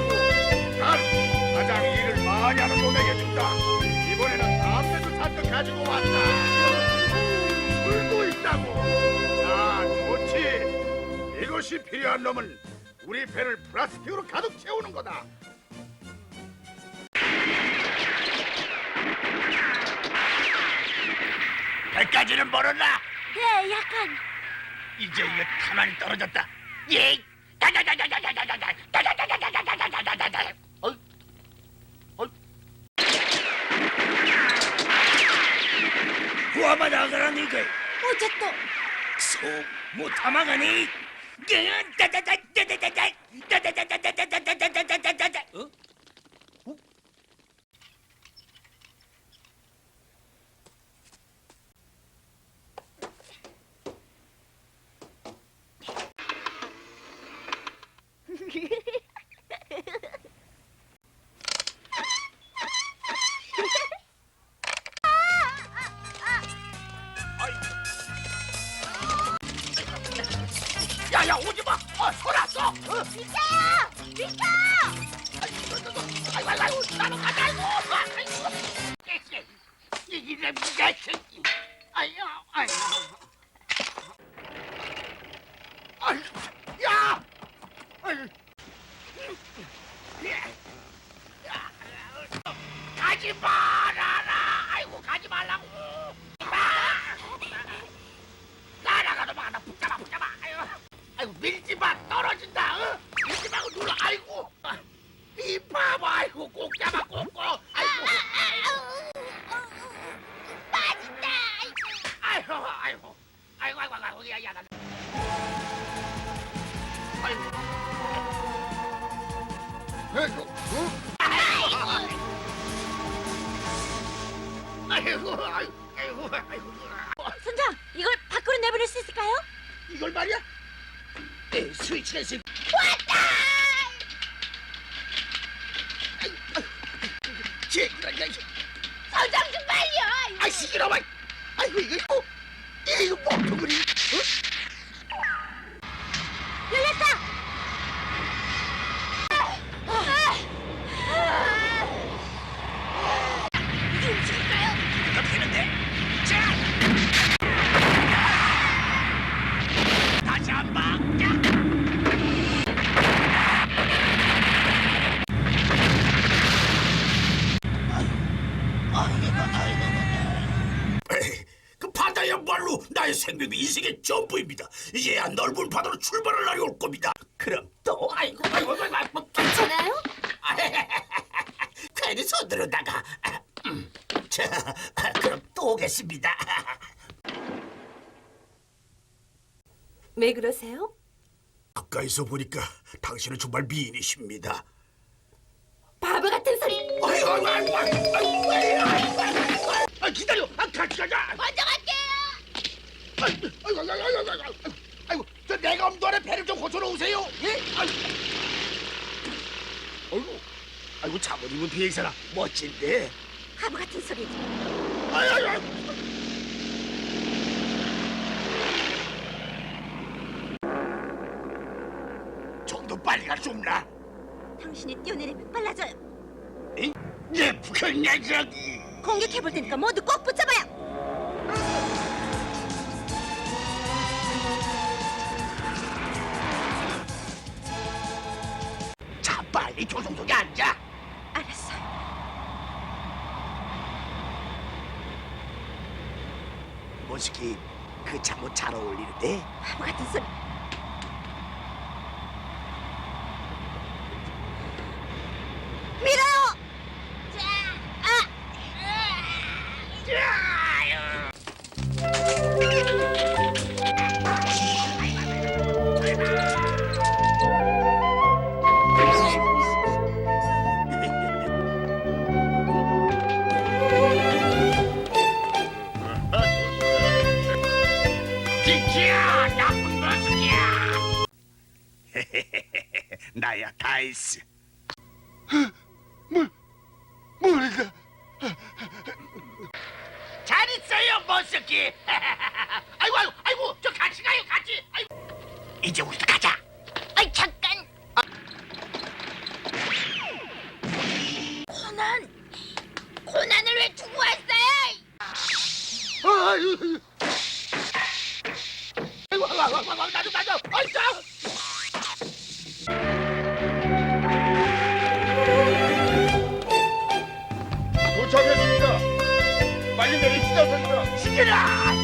하고 난 가장 일을 많이 하는 놈에게 준다 이번에는 다음 주도 잔뜩 가지고 왔다 물도 있다고 자 좋지 이것이 필요한 놈은 우리 배를 플라스틱으로 가득 채우는 거다 배까지는 멀었나? 네, 예, 약간. 이제 이거 가만히 떨어졌다. 예. 어이, 어이. 구하마 나가라니 그 어째 또? 소못 담아가니? 어? 어. 비켜요! 비켜! 아이고 아이고 나도 가자 아이고 아이고 이 이래 미자 새끼 아이고 아이고 가지 말라고 아이고 어? 아이고 아이고 아이고 아이고 선장, 이걸 밖으로 내보낼 수 있을까요? 이걸 말이야 에 스위치가 있어 아이고 제기라 야 이거 선장 좀 빨리요! 아 시끄러워 아이고 이거 이거 이거 멍텅구리 어? 열렸다! 이게 움직일까요? 이거 되는데 자 다시 한방 그 바다야말로 나의 생명이 인생의 전부입니다. 이제야 넓은 바다로 출발할 날이 올 겁니다. 그럼 또 아이고 아이고 아이고 아이고 괜찮아요? 괜히 손들어다가 음, 자 그럼 또 오겠습니다. 왜 그러세요? 가까이서 보니까 당신은 정말 미인이십니다. 바보 같은 소리! 아이고 아이고 아이고 아이고 아이고 아이고 아이고 아 기다려 아 같이 가자 먼저 갈게요! 아이고 아이고 아이고 아이고 아이고 아이고 아이고 저 내가 엄도안에 배를 좀 고쳐놓으세요 예? 아이고 아이고 아이고 입은 비행사라 멋진데 바보 같은 소리. 아이고 아이고 아이고 좀 더 빨리 갈 수 없나? 당신이 뛰어내리면 빨라져요. 이? 내 북한 녀석이 공격해볼 테니까 모두 꼭 붙잡아요! 자 빨리 조종석에 앉아 알았어요. 모습이 그 잠옷 잘 어울리는데 바보 같은 소리. 나야 다이스. 뭘 뭘까 잘 있어요 머스키. 아이고 아이고 아이고 저 같이 가요 같이. 아이고. 이제 우리도 가자. 아이, 잠깐! 코난! 코난을 왜 두고 왔어요? 막 빨리 내리시다 선생님. 시끄러 아,